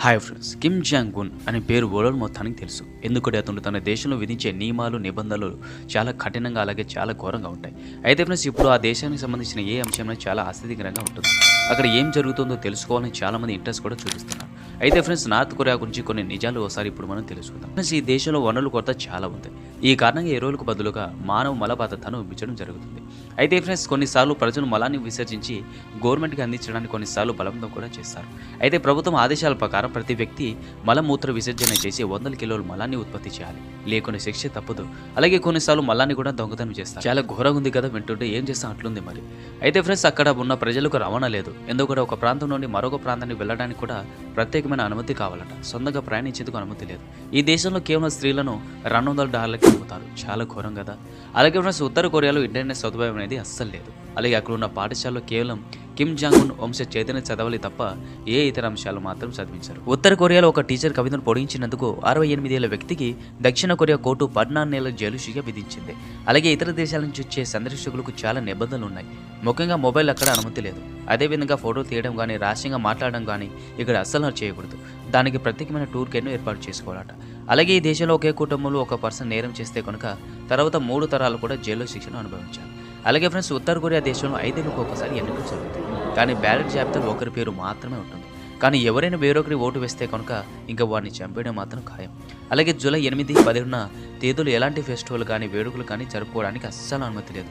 Hi friends Kim Jong Un అనే పేరు world మొత్తానికి తెలుసు. ఎందుకంటే అతను తన దేశంలో విధించే నియమాలు నిబంధనలు చాలా కఠినంగా అలాగే చాలా ఘోరంగా ఉంటాయి. అయితే ఫ్రెండ్స్ ఇప్పుడు ఆ దేశానికి సంబంధించిన ఏ అంశమైనా చాలా ఆసక్తికరంగా ఉంటుంది. అక్కడ ఏం జరుగుతుందో తెలుసుకోవాలని చాలా మంది ఇంట్రెస్ట్ కూడా చూపిస్తున్నారు. అయితే ఫ్రెండ్స్ నార్త్ కొరియా గురించి కొన్ని నిజాలు ఒకసారి ఇప్పుడు మనం తెలుసుకుందాం. ఫ్రెండ్స్ ఈ దేశంలో వనరుల కొరత చాలా ఉంది. ఈ కారణంగా ఎరువులకు బదులుగా మానవ మలబద్ధతను ఇప్పించడం జరుగుతుంది. అయితే ఫ్రెండ్స్ కొన్నిసార్లు ప్రజలు మలాన్ని విసర్జించి గవర్నమెంట్కి అందించడానికి కొన్నిసార్లు బలవంతం కూడా చేస్తారు. అయితే ప్రభుత్వం ఆదేశాల ప్రకారం ప్రతి వ్యక్తి మలమూత్ర విసర్జన చేసి వందల కిలోల మలాన్ని ఉత్పత్తి చేయాలి. లేకుండా శిక్ష తప్పదు. అలాగే కొన్నిసార్లు మలాన్ని కూడా దొంగతనం చేస్తారు. చాలా ఘోరంగా ఉంది కదా వింటుంటే ఏం చేస్తాం? అట్లుంది మరి. అయితే ఫ్రెండ్స్ అక్కడ ఉన్న ప్రజలకు రవాణా లేదు. ఎందుకంటే ఒక ప్రాంతం నుండి మరొక ప్రాంతానికి వెళ్ళడానికి కూడా ప్రత్యేకమైన అనుమతి కావాలట. సొంతంగా ప్రయాణించేందుకు అనుమతి లేదు. ఈ దేశంలో కేవలం స్త్రీలను రెండు వందల డాలర్లకి అమ్ముతారు. చాలా ఘోరం కదా. అలాగే ఫ్రెండ్స్ ఉత్తర కొరియాలో ఇంటర్నెట్ సదుపాయం అనేది అస్సలు లేదు. అలాగే అక్కడ ఉన్న పాఠశాలలో కేవలం కిమ్ జాంగ్ ఉన్ వంశ చైతన్య చదవాలి తప్ప ఏ ఇతర అంశాలు మాత్రం చదివించారు. ఉత్తర కొరియాలో ఒక టీచర్ కవితను పొడిగించినందుకు అరవై ఎనిమిదేళ్ళ వ్యక్తికి దక్షిణ కొరియా కోర్టు పద్నాలుగు నెలల జైలు శిక్ష విధించింది. అలాగే ఇతర దేశాల నుంచి వచ్చే సందర్శకులకు చాలా నిబంధనలు ఉన్నాయి. ముఖ్యంగా మొబైల్ అక్కడ అనుమతి లేదు. అదేవిధంగా ఫోటో తీయడం కానీ రహస్యంగా మాట్లాడడం కానీ ఇక్కడ అస్సలు చేయకూడదు దానికి ప్రత్యేకమైన టూర్ గైడ్ను ఏర్పాటు చేసుకోవాలట. అలాగే ఈ దేశంలో ఒకే కుటుంబంలో ఒక పర్సన్ నేరం చేస్తే కనుక తర్వాత మూడు తరాలు కూడా జైల్లో శిక్షను అనుభవించాలి. అలాగే ఫ్రెండ్స్ ఉత్తర కొరియా దేశంలో ఐదేళ్ళకు ఒకసారి ఎన్నికలు జరుగుతాయి. కానీ బ్యాలెట్ జాబితాలో ఒకరి పేరు మాత్రమే ఉంటుంది. కానీ ఎవరైనా వేరొకరి ఓటు వేస్తే కనుక ఇంకా వారిని చంపేయడం మాత్రం ఖాయం. అలాగే జూలై ఎనిమిది పదిహేడున తేదీలు ఎలాంటి ఫెస్టివల్ కానీ వేడుకలు కానీ జరుపుకోవడానికి అస్సలు అనుమతి లేదు.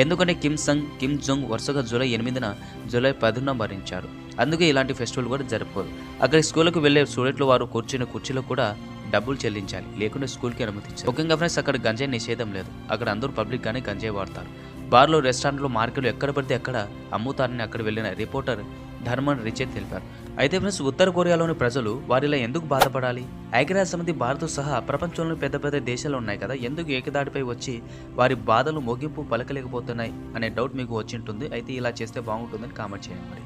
ఎందుకంటే కిమ్ సంగ్ కిమ్ జంగ్ వరుసగా జూలై ఎనిమిదిన జూలై పదిన మరణించారు. అందుకే ఇలాంటి ఫెస్టివల్ కూడా జరుపుకోరు అక్కడ స్కూల్కి వెళ్ళే స్టూడెంట్లు వారు కూర్చున్న కుర్చీలో కూడా డబ్బులు చెల్లించాలి. లేకుంటే స్కూల్కి అనుమతించారు. ముఖ్యంగా ఫ్రెండ్స్ అక్కడ గంజాయి నిషేధం లేదు. అక్కడ అందరూ పబ్లిక్గానే గంజాయి వాడతారు. బార్లో రెస్టారెంట్లో మార్కెట్లు ఎక్కడ పడితే ఎక్కడ అమ్ముతారని అక్కడ వెళ్ళిన రిపోర్టర్ ధర్మన్ రిచెట్ తెలిపారు. అయితే ఫ్రెండ్స్ ఉత్తర కొరియాలోని ప్రజలు వారిలా ఎందుకు బాధపడాలి? ఐక్యరాజ్య సమితి భారత్ సహా ప్రపంచంలోని పెద్ద పెద్ద దేశాలు ఉన్నాయి కదా ఎందుకు ఏకదాటిపై వచ్చి వారి బాధలు ముగింపు పలకలేకపోతున్నాయి అనే డౌట్ మీకు వచ్చింటుంది అయితే ఇలా చేస్తే బాగుంటుందని కామెంట్ చేయండి మరి.